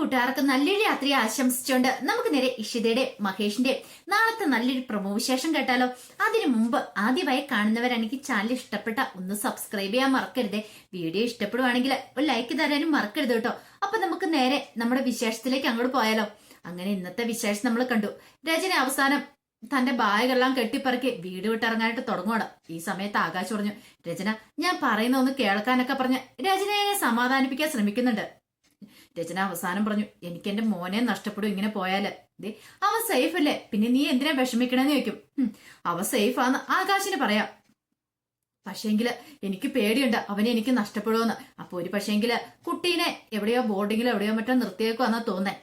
കൂട്ടുകാർക്ക് നല്ലൊരു രാത്രി ആശംസിച്ചുകൊണ്ട് നമുക്ക് നേരെ ഇഷിതയുടെ മഹേഷിന്റെ നാളത്തെ നല്ലൊരു പ്രമോ വിശേഷം കേട്ടാലോ? അതിനു മുമ്പ് ആദ്യമായി കാണുന്നവരാണെങ്കിൽ ചാനൽ ഇഷ്ടപ്പെട്ട ഒന്ന് സബ്സ്ക്രൈബ് ചെയ്യാൻ മറക്കരുത്. വീഡിയോ ഇഷ്ടപ്പെടുവാണെങ്കിൽ ഒരു ലൈക്ക് തരാനും മറക്കരുത് കേട്ടോ. അപ്പൊ നമുക്ക് നേരെ നമ്മുടെ വിശേഷത്തിലേക്ക് അങ്ങോട്ട് പോയാലോ? അങ്ങനെ ഇന്നത്തെ വിശേഷം നമ്മൾ കണ്ടു. രജന അവസാനം തന്റെ ബാഗെല്ലാം കെട്ടിപ്പറക്കി വീട് വിട്ടിറങ്ങാനായിട്ട് തുടങ്ങുവാണ്. ഈ സമയത്ത് ആകാശ് പറഞ്ഞു രചന ഞാൻ പറയുന്ന ഒന്ന് കേൾക്കാനൊക്കെ പറഞ്ഞ് രചനയെ സമാധാനിപ്പിക്കാൻ ശ്രമിക്കുന്നുണ്ട്. രചന അവസാനം പറഞ്ഞു എനിക്ക് എന്റെ മോനെ നഷ്ടപ്പെടും ഇങ്ങനെ പോയാൽ. ദേ അവൻ സേഫ് അല്ലേ? പിന്നെ നീ എന്തിനാ വിഷമിക്കണെന്ന് ചോദിക്കും. അവ സേഫ് ആന്ന് ആകാശിന് പറയാം. പക്ഷേങ്കിൽ എനിക്ക് പേടിയുണ്ട് അവനെ എനിക്ക് നഷ്ടപ്പെടുമെന്ന് അപ്പൊ ഒരു പക്ഷേങ്കിൽ കുട്ടീനെ എവിടെയോ ബോർഡിങ്ങിലോ എവിടെയോ മറ്റോ നിർത്തിയേക്കുവാന്നാ തോന്നേ.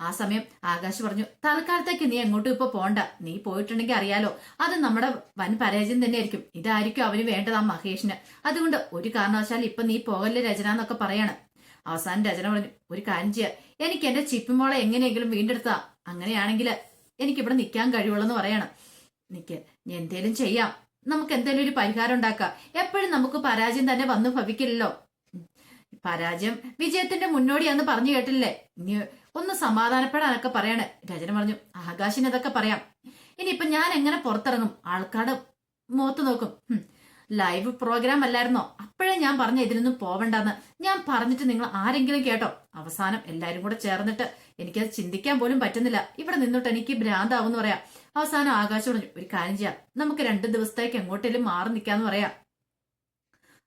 ആ സമയം ആകാശ് പറഞ്ഞു തൽക്കാലത്തേക്ക് നീ എങ്ങോട്ടും ഇപ്പൊ പോണ്ട. നീ പോയിട്ടുണ്ടെങ്കിൽ അറിയാലോ അത് നമ്മുടെ വൻ പരാജയം തന്നെയായിരിക്കും. ഇതായിരിക്കും അവന് വേണ്ടത് ആ മഹേഷിന്. അതുകൊണ്ട് ഒരു കാരണവശാലും ഇപ്പൊ നീ പോകല്ലേ രചന എന്നൊക്കെ പറയാണ്. അവസാനം രചന പറഞ്ഞു ഒരു കാര്യം ചെയ്യാം. എനിക്ക് എന്റെ ചിപ്പിമോളെ എങ്ങനെയെങ്കിലും വീണ്ടെടുത്താ. അങ്ങനെയാണെങ്കിൽ എനിക്ക് ഇവിടെ നിൽക്കാൻ കഴിയുള്ളൂ പറയണം. നിക്ക് ഞാൻ എന്തേലും ചെയ്യാം. നമുക്ക് എന്തേലും ഒരു പരിഹാരം ഉണ്ടാക്കാം. എപ്പോഴും നമുക്ക് പരാജയം തന്നെ വന്നു ഭവിക്കില്ലല്ലോ. പരാജയം വിജയത്തിന്റെ മുന്നോടിയാന്ന് പറഞ്ഞു കേട്ടില്ലേ? ഇനി ഒന്ന് സമാധാനപ്പെടാനൊക്കെ പറയാണ്. രചന പറഞ്ഞു ആകാശിന് അതൊക്കെ പറയാം. ഇനിയിപ്പൊ ഞാൻ എങ്ങനെ പുറത്തിറങ്ങും? ആൾക്കാട് മുഖത്ത് നോക്കും. ലൈവ് പ്രോഗ്രാം അല്ലായിരുന്നോ? അപ്പോഴേ ഞാൻ പറഞ്ഞ ഇതിനൊന്നും പോവണ്ടെന്ന്. ഞാൻ പറഞ്ഞിട്ട് നിങ്ങൾ ആരെങ്കിലും കേട്ടോ? അവസാനം എല്ലാരും കൂടെ ചേർന്നിട്ട് എനിക്കത് ചിന്തിക്കാൻ പോലും പറ്റുന്നില്ല. ഇവിടെ നിന്നിട്ട് എനിക്ക് ഭ്രാന്താവെന്ന് പറയാം. അവസാനം ആകാശം പറഞ്ഞു ഒരു കാര്യം ചെയ്യാം. നമുക്ക് രണ്ട് ദിവസത്തേക്ക് എങ്ങോട്ടേലും മാറി നിൽക്കാന്ന് പറയാം.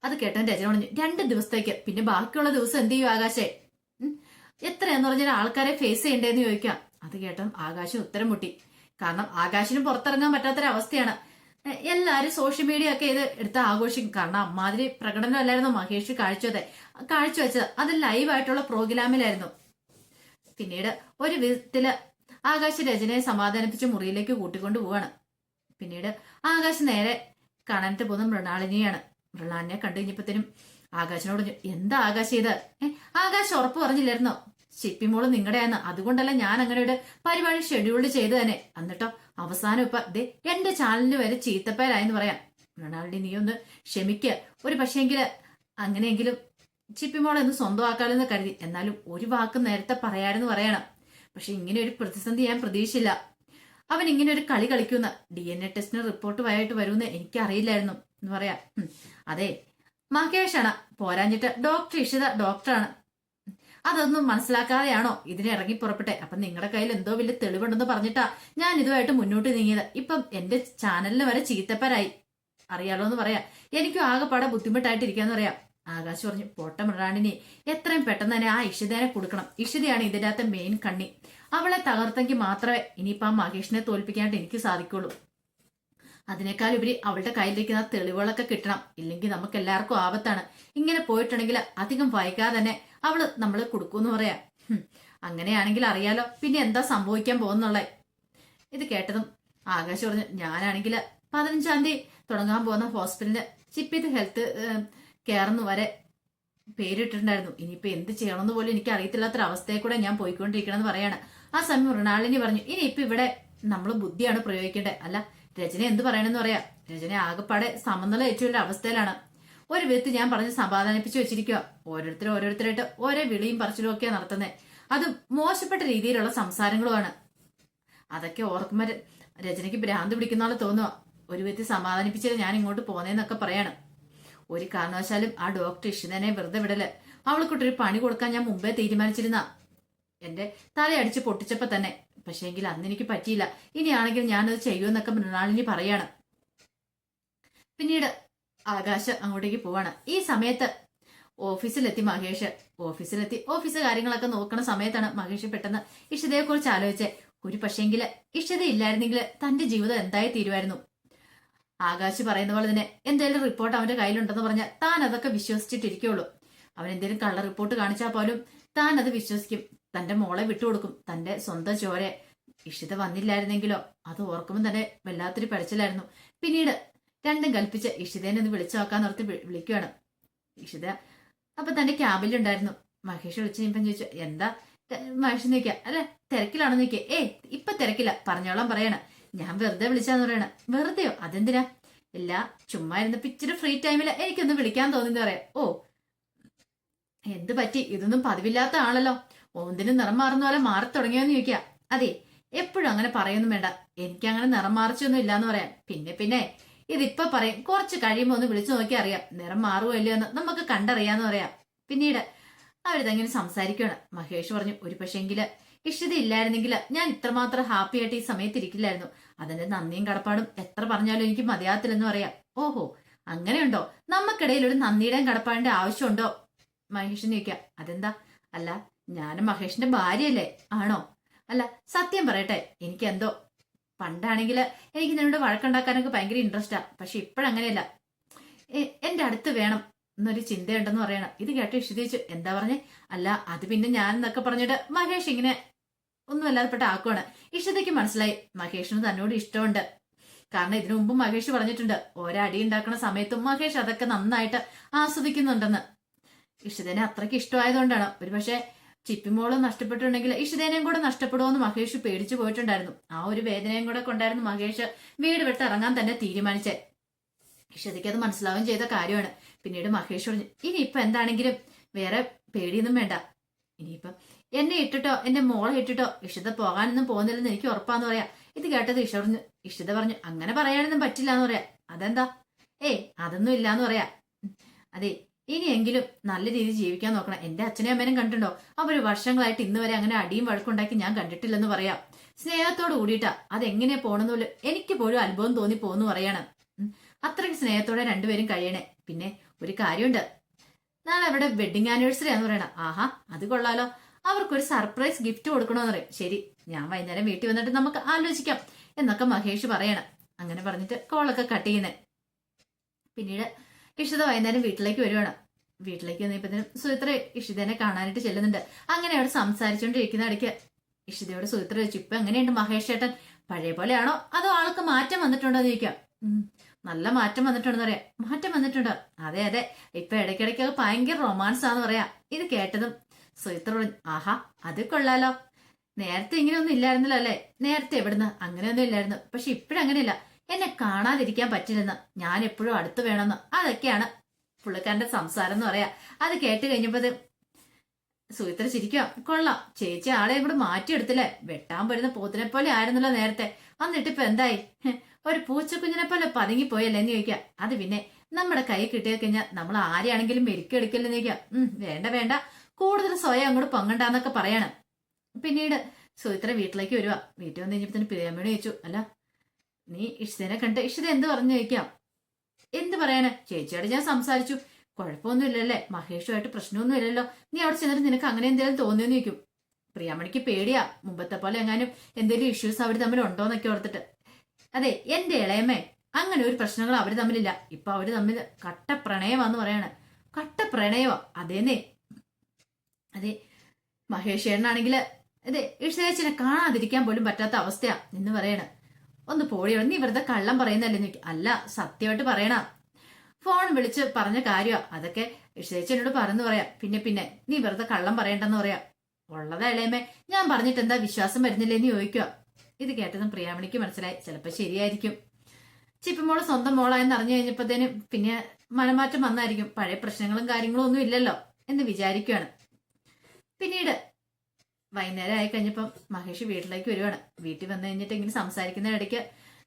അത് കേട്ടൻ രചന പറഞ്ഞു രണ്ട് ദിവസത്തേക്ക്. പിന്നെ ബാക്കിയുള്ള ദിവസം എന്ത് ചെയ്യും ആകാശേ? എത്രയെന്ന് പറഞ്ഞാൽ ആൾക്കാരെ ഫേസ് ചെയ്യണ്ടേന്ന് ചോദിക്കാം. അത് കേട്ടൻ ആകാശം ഉത്തരം മുട്ടി. കാരണം ആകാശിനും പുറത്തിറങ്ങാൻ പറ്റാത്തൊരവസ്ഥയാണ്. എല്ലാരും സോഷ്യൽ മീഡിയ ഒക്കെ ഇത് എടുത്ത് ആഘോഷിക്കും. കാരണം അമ്മാതിരി പ്രകടനമല്ലായിരുന്നു മഹേഷ് കാഴ്ചവെച്ചത്. കാഴ്ചവെച്ചത് അത് ലൈവായിട്ടുള്ള പ്രോഗ്രാമിലായിരുന്നു പിന്നീട് ഒരു വിധത്തിൽ ആകാശ് രചനയെ സമാധാനിപ്പിച്ച് മുറിയിലേക്ക് കൂട്ടിക്കൊണ്ടു പോവാണ്. പിന്നീട് ആകാശ് നേരെ കാണാനായിട്ട് പോകുന്ന മൃണാളിനിയാണ്. മൃണാളിനെ കണ്ടു കഴിഞ്ഞപ്പോഴത്തേനും ആകാശിനോട് എന്താ ആകാശ് ഇത്? ആകാശ് ഉറപ്പ് പറഞ്ഞില്ലായിരുന്നോ? ചിപ്പിമോൾ നിങ്ങളുടെയാന്ന് അതുകൊണ്ടല്ല ഞാൻ അങ്ങനെ ഒരു പരിപാടി ഷെഡ്യൂൾ ചെയ്ത് തന്നെ എന്നിട്ടോ അവസാനം ഇപ്പൊ ദേ എന്റെ ചാനലിന് വരെ ചീത്തപ്പേരായെന്ന് പറയാം. മൃണാളിനി നീ ഒന്ന് ക്ഷമിക്കുക ഒരു പക്ഷേങ്കിൽ അങ്ങനെയെങ്കിലും ചിപ്പിമോളെ ഒന്ന് സ്വന്തമാക്കാലെന്ന് കരുതി. എന്നാലും ഒരു വാക്ക് നേരത്തെ പറയാമെന്ന് പറയണം. പക്ഷെ ഇങ്ങനെ ഒരു പ്രതിസന്ധി ഞാൻ പ്രതീക്ഷിച്ചില്ല. അവൻ ഇങ്ങനെ ഒരു കളി കളിക്കുന്ന. ഡി എൻ എ ടെസ്റ്റിന് റിപ്പോർട്ട് വരുമെന്ന് എനിക്കറിയില്ലായിരുന്നു എന്ന് പറയാം. അതെ മഹേഷാണ് പോരാഞ്ഞിട്ട് ഡോക്ടർ ഇഷിത ഡോക്ടറാണ്. അതൊന്നും മനസ്സിലാക്കാതെയാണോ? ഇതിനെ ഇറങ്ങി പുറപ്പെട്ടെ. അപ്പൊ നിങ്ങളുടെ കയ്യിൽ എന്തോ വലിയ തെളിവുണ്ടെന്ന് പറഞ്ഞിട്ടാ ഞാൻ ഇതുമായിട്ട് മുന്നോട്ട് നീങ്ങിയത്. ഇപ്പം എന്റെ ചാനലിന് വരെ ചീത്തപ്പരായി. അറിയാലോ എന്ന് പറയാം. എനിക്കും ആകെപ്പാടെ ബുദ്ധിമുട്ടായിട്ടിരിക്കാന്ന് പറയാം. ആകാശ് പറഞ്ഞു പോട്ട എത്രയും പെട്ടെന്ന് തന്നെ ആ ഇഷിതേനെ കൊടുക്കണം. ഇഷിതയാണ് ഇതിന്റെ അകത്തെ മെയിൻ കണ്ണി. അവളെ തകർത്തെങ്കിൽ മാത്രമേ ഇനിയിപ്പം ആ മഹേഷിനെ തോൽപ്പിക്കാനായിട്ട് എനിക്ക് സാധിക്കുള്ളൂ. അതിനേക്കാൾ ഉപരി അവളുടെ ആ തെളിവുകളൊക്കെ കിട്ടണം. ഇല്ലെങ്കിൽ നമുക്ക് എല്ലാവർക്കും ആപത്താണ്. ഇങ്ങനെ പോയിട്ടുണ്ടെങ്കിൽ അധികം വൈകാതെ തന്നെ അവൾ നമ്മൾ കൊടുക്കൂന്ന് പറയാം. അങ്ങനെയാണെങ്കിൽ അറിയാലോ പിന്നെ എന്താ സംഭവിക്കാൻ പോകുന്നുള്ളേ? ഇത് കേട്ടതും ആകാശ് പറഞ്ഞു ഞാനാണെങ്കിൽ പതിനഞ്ചാം തീയതി തുടങ്ങാൻ പോകുന്ന ഹോസ്പിറ്റലിന് ചിപ്പിത് ഹെൽത്ത് കെയർന്ന് വരെ പേരിട്ടിട്ടുണ്ടായിരുന്നു. ഇനിയിപ്പോ എന്ത് ചെയ്യണമെന്ന് പോലും എനിക്ക് അറിയത്തില്ലാത്തൊരു അവസ്ഥയെ കൂടെ ഞാൻ പോയിക്കൊണ്ടിരിക്കണമെന്ന് പറയാണ്. ആ സമയം മൃണാളിനി പറഞ്ഞു ഇനിയിപ്പോ ഇവിടെ നമ്മൾ ബുദ്ധിയാണ് പ്രയോഗിക്കേണ്ടത്. അല്ല രചന എന്ത് പറയണമെന്ന് പറയാ. രചന ആകെപ്പാടെ സമനില ഏറ്റുള്ള അവസ്ഥയിലാണ്. ഒരു വിധത്തിൽ ഞാൻ പറഞ്ഞ് സമാധാനിപ്പിച്ചു വെച്ചിരിക്കുക ഓരോരുത്തരും ഓരോരുത്തരായിട്ട് ഓരോ വിളിയും പറച്ചിലും ഒക്കെയാ നടത്തുന്നത് അത് മോശപ്പെട്ട രീതിയിലുള്ള സംസാരങ്ങളുമാണ്. അതൊക്കെ ഓർക്കുമ്പോ ര- രചനയ്ക്ക് ഭ്രാന്ത് പിടിക്കുന്ന ആളെ തോന്നുക ഒരു വിധത്തിൽ സമാധാനിപ്പിച്ചത് ഞാൻ ഇങ്ങോട്ട് പോന്നേന്നൊക്കെ പറയാണ്. ഒരു കാരണവശാലും ആ ഡോക്ടർ ഇഷിതനെ വെറുതെ വിടൽ. അവൾക്കൊട്ടൊരു പണി കൊടുക്കാൻ ഞാൻ മുമ്പേ തീരുമാനിച്ചിരുന്ന. എന്റെ തലയടിച്ച് പൊട്ടിച്ചപ്പോ തന്നെ പക്ഷേങ്കിൽ അന്ന് എനിക്ക് പറ്റിയില്ല. ഇനിയാണെങ്കിൽ ഞാനത് ചെയ്യുമെന്നൊക്കെ മൃണാളിനി പറയാണ്. പിന്നീട് ആകാശ് അങ്ങോട്ടേക്ക് പോവാണ്. ഈ സമയത്ത് ഓഫീസിലെത്തി മഹേഷ്. ഓഫീസിലെത്തി ഓഫീസ് കാര്യങ്ങളൊക്കെ നോക്കുന്ന സമയത്താണ് മഹേഷ് പെട്ടെന്ന് ഇഷിതയെ കുറിച്ച് ആലോചിച്ചേ. ഒരു പക്ഷേങ്കിൽ ഇഷിത ഇല്ലായിരുന്നെങ്കിൽ തന്റെ ജീവിതം എന്തായി തീരുമായിരുന്നു? ആകാശ് പറയുന്ന പോലെ തന്നെ എന്തെങ്കിലും റിപ്പോർട്ട് അവന്റെ കയ്യിലുണ്ടെന്ന് പറഞ്ഞാൽ താൻ അതൊക്കെ വിശ്വസിച്ചിട്ടിരിക്കുള്ളൂ. അവൻ എന്തെങ്കിലും കള്ള റിപ്പോർട്ട് കാണിച്ചാൽ പോലും താൻ അത് വിശ്വസിക്കും. തന്റെ മോളെ വിട്ടുകൊടുക്കും. തന്റെ സ്വന്തം ചോരെ. ഇഷിത വന്നില്ലായിരുന്നെങ്കിലോ? അത് ഓർക്കുമ്പോൾ തന്നെ വല്ലാത്തൊരു പഴച്ചിലായിരുന്നു പിന്നീട് രണ്ടും കൽപ്പിച്ച് ഇഷിതേനെ ഒന്ന് വിളിച്ചു നോക്കാൻ നിർത്തി വിളിക്കുകയാണ് ഇഷിത അപ്പൊ തന്റെ ക്യാബിലുണ്ടായിരുന്നു മഹേഷ് വിളിച്ചു ഇപ്പം ചോദിച്ചു എന്താ? മഹേഷ് നിൽക്കുക അല്ലെ തിരക്കിലാണോ നിൽക്കുക ഏ ഇപ്പൊ തിരക്കില്ല. പറഞ്ഞോളാം പറയണ. ഞാൻ വെറുതെ വിളിച്ചാന്ന് പറയണ. വെറുതെയോ? അതെന്തിനാ? ഇല്ല ചുമ്മാ ഇരുന്നപ്പോ ഇച്ചിരി ഫ്രീ ടൈമിൽ എനിക്കൊന്ന് വിളിക്കാൻ തോന്നിന്ന് പറയാം. ഓ എന്ത് പറ്റി? ഇതൊന്നും പതിവില്ലാത്ത ആളല്ലോ. ഓന്തിന് നിറം മാറുന്ന പോലെ മാറി തുടങ്ങിയോന്ന് ചോദിക്കുക അതെ എപ്പോഴും അങ്ങനെ പറയൊന്നും വേണ്ട. എനിക്ക് അങ്ങനെ നിറം മാറിച്ചൊന്നും ഇല്ലാന്ന് പറയാം. പിന്നെ പിന്നെ ഇതിപ്പൊ പറയും കുറച്ച് കഴിയുമ്പോൾ ഒന്ന് വിളിച്ചു നോക്കി അറിയാം. നിറം മാറുമോ ഇല്ലയോ എന്ന് നമുക്ക് കണ്ടറിയാന്ന് പറയാം. പിന്നീട് അവരിതങ്ങനെ സംസാരിക്കുകയാണ് മഹേഷ് പറഞ്ഞു ഒരു പക്ഷേങ്കിൽ ഇഷ്ടത ഇല്ലായിരുന്നെങ്കിൽ ഞാൻ ഇത്രമാത്രം ഹാപ്പി ആയിട്ട് ഈ സമയത്ത് ഇരിക്കില്ലായിരുന്നു അതിന്റെ നന്ദിയും കടപ്പാടും എത്ര പറഞ്ഞാലും എനിക്ക് മതിയാകത്തില്ലെന്ന് പറയാം. ഓഹോ അങ്ങനെയുണ്ടോ? നമുക്കിടയിൽ ഒരു നന്ദിയുടെയും കടപ്പാടിന്റെ ആവശ്യമുണ്ടോ? മഹേഷിന് ചോദിക്കാം അതെന്താ? അല്ല ഞാനും മഹേഷിന്റെ ഭാര്യയല്ലേ? ആണോ? അല്ല സത്യം പറയട്ടെ. എനിക്ക് എന്തോ പണ്ടാണെങ്കിൽ എനിക്ക് നിന്നോട് വഴക്കുണ്ടാക്കാനൊക്കെ ഭയങ്കര ഇൻട്രസ്റ്റാ. പക്ഷെ ഇപ്പോഴങ്ങനെയല്ല. എന്റെ അടുത്ത് വേണം. എന്നൊരു ചിന്തയുണ്ടെന്ന് പറയണം. ഇത് കേട്ട് ഇഷിതിച്ചു എന്താ പറഞ്ഞേ? അല്ല അത് പിന്നെ ഞാൻ എന്നൊക്കെ പറഞ്ഞിട്ട് മഹേഷ് ഇങ്ങനെ ഒന്നും അല്ലാതെപ്പെട്ട ആക്കുവാണ്. ഇഷ്ടതയ്ക്ക് മനസ്സിലായി. മഹേഷിന് തന്നോട് ഇഷ്ടമുണ്ട്. കാരണം ഇതിനു മുമ്പ് മഹേഷ് പറഞ്ഞിട്ടുണ്ട്. ഒരടി ഉണ്ടാക്കുന്ന സമയത്തും മഹേഷ് അതൊക്കെ നന്നായിട്ട് ആസ്വദിക്കുന്നുണ്ടെന്ന്. ഇഷ്ടതനെ അത്രയ്ക്ക് ഇഷ്ടമായതുകൊണ്ടാണ്. ഒരുപക്ഷെ ചിപ്പിമോൾ നഷ്ടപ്പെട്ടിട്ടുണ്ടെങ്കിൽ ഇഷ്ടദേനയും കൂടെ നഷ്ടപ്പെടുമെന്ന് മഹേഷ് പേടിച്ചു പോയിട്ടുണ്ടായിരുന്നു. ആ ഒരു വേദനയും കൂടെ കൊണ്ടായിരുന്നു മഹേഷ് വീട് വിട്ട് ഇറങ്ങാൻ തന്നെ തീരുമാനിച്ചത് ഇഷിതയ്ക്ക് അത് മനസ്സിലാവുകയും ചെയ്ത കാര്യമാണ്. പിന്നീട് മഹേഷ് പറഞ്ഞു ഇനിയിപ്പൊ എന്താണെങ്കിലും വേറെ പേടിയൊന്നും വേണ്ട. ഇനിയിപ്പം എന്നെ ഇട്ടിട്ടോ എന്റെ മോളെ ഇട്ടിട്ടോ ഇഷിത പോകാനൊന്നും പോകുന്നില്ലെന്ന് എനിക്ക് ഉറപ്പാന്ന് പറയാ. ഇത് കേട്ടത് ഇഷ പറഞ്ഞു ഇഷിത പറഞ്ഞു അങ്ങനെ പറയാനൊന്നും പറ്റില്ല എന്ന് പറയാ. അതെന്താ? ഏയ് അതൊന്നും ഇല്ലാന്ന് പറയാ. അതെ ഇനിയെങ്കിലും നല്ല രീതിയിൽ ജീവിക്കാൻ നോക്കണം. എന്റെ അച്ഛനെയും അമ്മേനും കണ്ടിട്ടുണ്ടോ? അവർ വർഷങ്ങളായിട്ട് ഇന്ന് വരെ അങ്ങനെ അടിയും വഴക്കുണ്ടാക്കി ഞാൻ കണ്ടിട്ടില്ലെന്ന് പറയാം. സ്നേഹത്തോട് കൂടിയിട്ടാ അതെങ്ങനെ പോണെന്ന് പോലും എനിക്ക് പോലും അത്ഭുതം തോന്നി പോന്ന് പറയാണ്. അത്രയ്ക്ക് സ്നേഹത്തോടെ രണ്ടുപേരും കഴിയണേ. പിന്നെ ഒരു കാര്യമുണ്ട്. നാളെ അവിടെ വെഡിങ് ആനിവേഴ്സറി ആന്ന് പറയണം. ആഹാ അത് കൊള്ളാലോ. അവർക്കൊരു സർപ്രൈസ് ഗിഫ്റ്റ് കൊടുക്കണമെന്ന് പറയും. ശരി ഞാൻ വൈകുന്നേരം വീട്ടിൽ വന്നിട്ട് നമുക്ക് ആലോചിക്കാം എന്നൊക്കെ മഹേഷ് പറയണം. അങ്ങനെ പറഞ്ഞിട്ട് കോളൊക്കെ കട്ട് ചെയ്യുന്നേ. പിന്നീട് ഇഷിത വൈകുന്നേരം വീട്ടിലേക്ക് വരുവാണ്. വീട്ടിലേക്ക് വന്നപ്പോഴത്തേനും സുഹിത്ര ഇഷിതനെ കാണാനായിട്ട് ചെല്ലുന്നുണ്ട്. അങ്ങനെ അവിടെ സംസാരിച്ചുകൊണ്ടിരിക്കുന്ന ഇടയ്ക്ക് ഇഷിതയോട് സുഹിത്ര ചോദിച്ചു ഇപ്പൊ എങ്ങനെയുണ്ട് മഹേഷ് ചേട്ടൻ പഴയ പോലെയാണോ? അതോ ആൾക്ക് മാറ്റം വന്നിട്ടുണ്ടോ? എന്ന് ചോദിക്കാം. നല്ല മാറ്റം വന്നിട്ടുണ്ടെന്ന് പറയാം. മാറ്റം വന്നിട്ടുണ്ടോ? അതെ അതെ. ഇപ്പൊ ഇടയ്ക്കിടയ്ക്ക് ഭയങ്കര റൊമാൻസ് ആന്ന് പറയാ. ഇത് കേട്ടതും പറഞ്ഞു ആഹാ അത് കൊള്ളാലോ. നേരത്തെ ഇങ്ങനെയൊന്നും ഇല്ലായിരുന്നല്ലോ അല്ലേ? നേരത്തെ എവിടുന്ന്? അങ്ങനെയൊന്നും ഇല്ലായിരുന്നു. പക്ഷെ ഇപ്പോഴങ്ങനെയല്ല. എന്നെ കാണാതിരിക്കാൻ പറ്റില്ലെന്ന്. ഞാൻ എപ്പോഴും അടുത്ത് വേണമെന്ന്. അതൊക്കെയാണ് പുള്ളിക്കാരന്റെ സംസാരം എന്ന് പറയാ. അത് കേട്ട് കഴിഞ്ഞപ്പോ സുഹിത്ര ചിരിക്കുക കൊള്ളാം. ചേച്ചി ആളെ ഇവിടെ മാറ്റിയെടുത്തില്ലേ? വെട്ടാൻ വരുന്ന പോത്തിനെ പോലെ ആയിരുന്നല്ലോ നേരത്തെ. എന്നിട്ടിപ്പോ എന്തായി? ഹ്, ഒരു പൂച്ചക്കുഞ്ഞിനെ പോലെ പതുങ്ങിപ്പോയല്ലേ എന്ന് ചോദിക്കുക അത് പിന്നെ നമ്മുടെ കൈ കിട്ടിയ കഴിഞ്ഞാൽ നമ്മൾ ആരെയാണെങ്കിലും മെരുക്കെടുക്കില്ലെന്ന് ചോദിക്കുക ഉം വേണ്ട വേണ്ട. കൂടുതൽ സ്വയം അങ്ങോട്ട് പങ്കണ്ടാന്നൊക്കെ പറയാണ്. പിന്നീട് സുഹിത്ര വീട്ടിലേക്ക് വരുവാ. വീട്ടിൽ വന്ന് കഴിഞ്ഞപ്പോ പ്രിയമ്മയോട് ചോദിച്ചു അല്ല നീ ഇഷിതനെ കണ്ട് ഇഷിത എന്ത് പറഞ്ഞു ചോദിക്കാം? എന്ത് പറയാന്? ചേച്ചിയോട് ഞാൻ സംസാരിച്ചു. കുഴപ്പമൊന്നുമില്ലല്ലേ? മഹേഷുമായിട്ട് പ്രശ്നമൊന്നും ഇല്ലല്ലോ നീ അവിടെ ചെന്നിട്ട് നിനക്ക് അങ്ങനെ എന്തെങ്കിലും തോന്നിയെന്ന് ചോദിക്കും. പ്രിയാമണിക്ക് പേടിയാ. മുമ്പത്തെ പോലെ എങ്ങാനും എന്തെങ്കിലും ഇഷ്യൂസ് അവർ തമ്മിൽ ഉണ്ടോന്നൊക്കെ ഓർത്തിട്ട്. അതെ എന്റെ ഇളയമ്മേ അങ്ങനെ ഒരു പ്രശ്നങ്ങൾ അവർ തമ്മിലില്ല. ഇപ്പൊ അവർ തമ്മിൽ കട്ട പ്രണയമാന്ന് പറയാണ്. കട്ട പ്രണയമാ അതേന്നേ. അതെ മഹേഷ് ചേട്ടനാണെങ്കിൽ അതെ ഇഷേച്ചിനെ കാണാതിരിക്കാൻ പോലും പറ്റാത്ത അവസ്ഥയാ എന്ന് പറയണ്. ഒന്ന് പോടിയോ നീ വെറുതെ കള്ളം പറയുന്നല്ലേ നീ അല്ല സത്യമായിട്ട് പറയണ. ഫോൺ വിളിച്ച് പറഞ്ഞ കാര്യമാ അതൊക്കെ ഇഷേച്ചനോട് പറഞ്ഞു പറയാം. പിന്നെ പിന്നെ നീ വെറുതെ കള്ളം പറയണ്ടെന്ന് പറയാം. ഉള്ളതാ ഇളയമേ ഞാൻ പറഞ്ഞിട്ട് എന്താ വിശ്വാസം വരുന്നില്ലേ എന്ന് ചോദിക്കുക ഇത് കേട്ടതും പ്രിയാമണിക്ക് മനസ്സിലായി. ചിലപ്പോ ശരിയായിരിക്കും. ചിപ്പിമോൾ സ്വന്തം മോളായെന്ന് അറിഞ്ഞു കഴിഞ്ഞപ്പോഴത്തേനും പിന്നെ മനമാറ്റം വന്നായിരിക്കും. പഴയ പ്രശ്നങ്ങളും കാര്യങ്ങളും ഒന്നും ഇല്ലല്ലോ എന്ന് വിചാരിക്കുകയാണ് പിന്നീട് വൈകുന്നേരം ആയി കഴിഞ്ഞപ്പം മഹേഷ് വീട്ടിലേക്ക് വരുവാണ്. വീട്ടിൽ വന്നു കഴിഞ്ഞിട്ട് ഇങ്ങനെ സംസാരിക്കുന്ന ഇടയ്ക്ക്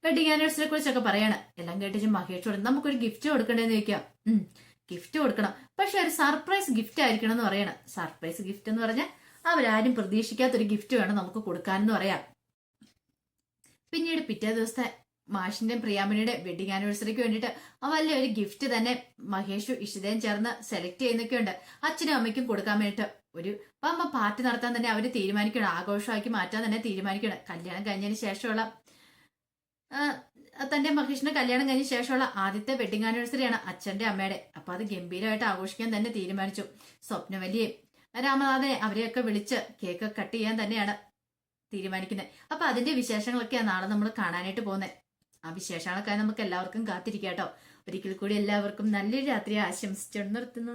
വെഡിങ് ആനിവേഴ്സറിയെ കുറിച്ചൊക്കെ പറയാണ്. എല്ലാം കേട്ടിട്ട് മഹേഷ് നമുക്കൊരു ഗിഫ്റ്റ് കൊടുക്കണ്ടേന്ന് ചോദിക്കാം. ഗിഫ്റ്റ് കൊടുക്കണം. പക്ഷെ ഒരു സർപ്രൈസ് ഗിഫ്റ്റ് ആയിരിക്കണം എന്ന് പറയണം. സർപ്രൈസ് ഗിഫ്റ്റ് എന്ന് പറഞ്ഞാൽ അവരാരും പ്രതീക്ഷിക്കാത്തൊരു ഗിഫ്റ്റ് വേണം നമുക്ക് കൊടുക്കാനെന്ന് പറയാം. പിന്നീട് പിറ്റേ ദിവസത്തെ മാഷിന്റെ പ്രിയാമണിയുടെ വെഡിങ് ആനിവേഴ്സറിക്ക് വേണ്ടിയിട്ട് വലിയൊരു ഗിഫ്റ്റ് തന്നെ മഹേഷും ഇഷിതയും ചേർന്ന് സെലക്ട് ചെയ്യുന്നൊക്കെയുണ്ട്. അച്ഛനും അമ്മയ്ക്കും കൊടുക്കാൻ വേണ്ടിയിട്ട്. ഒരു പമ്പ പാർട്ടി നടത്താൻ തന്നെ അവർ തീരുമാനിക്കണം ആഘോഷമാക്കി മാറ്റാൻ തന്നെ തീരുമാനിക്കണം കല്യാണം കഴിഞ്ഞതിന് ശേഷമുള്ള തന്റെ മഹേഷിന്റെ കല്യാണം കഴിഞ്ഞ ശേഷമുള്ള ആദ്യത്തെ വെഡിങ് ആനിവേഴ്സറിയാണ് അച്ഛന്റെ അമ്മയുടെ. അപ്പൊ അത് ഗംഭീരമായിട്ട് ആഘോഷിക്കാൻ തന്നെ തീരുമാനിച്ചു. സ്വപ്നവല്ലിയെ രാമനാഥനെ അവരെയൊക്കെ വിളിച്ച് കേക്ക് കട്ട് ചെയ്യാൻ തന്നെയാണ് തീരുമാനിക്കുന്നത്. അപ്പൊ അതിന്റെ വിശേഷങ്ങളൊക്കെയാണ് നാളെ നമ്മൾ കാണാനായിട്ട് പോകുന്നത്. ആ വിശേഷങ്ങളൊക്കെ നമുക്ക് എല്ലാവർക്കും കാത്തിരിക്കാട്ടോ ഒരിക്കൽ കൂടി എല്ലാവർക്കും നല്ലൊരു രാത്രി ആശംസിച്ചു നിർത്തുന്നു.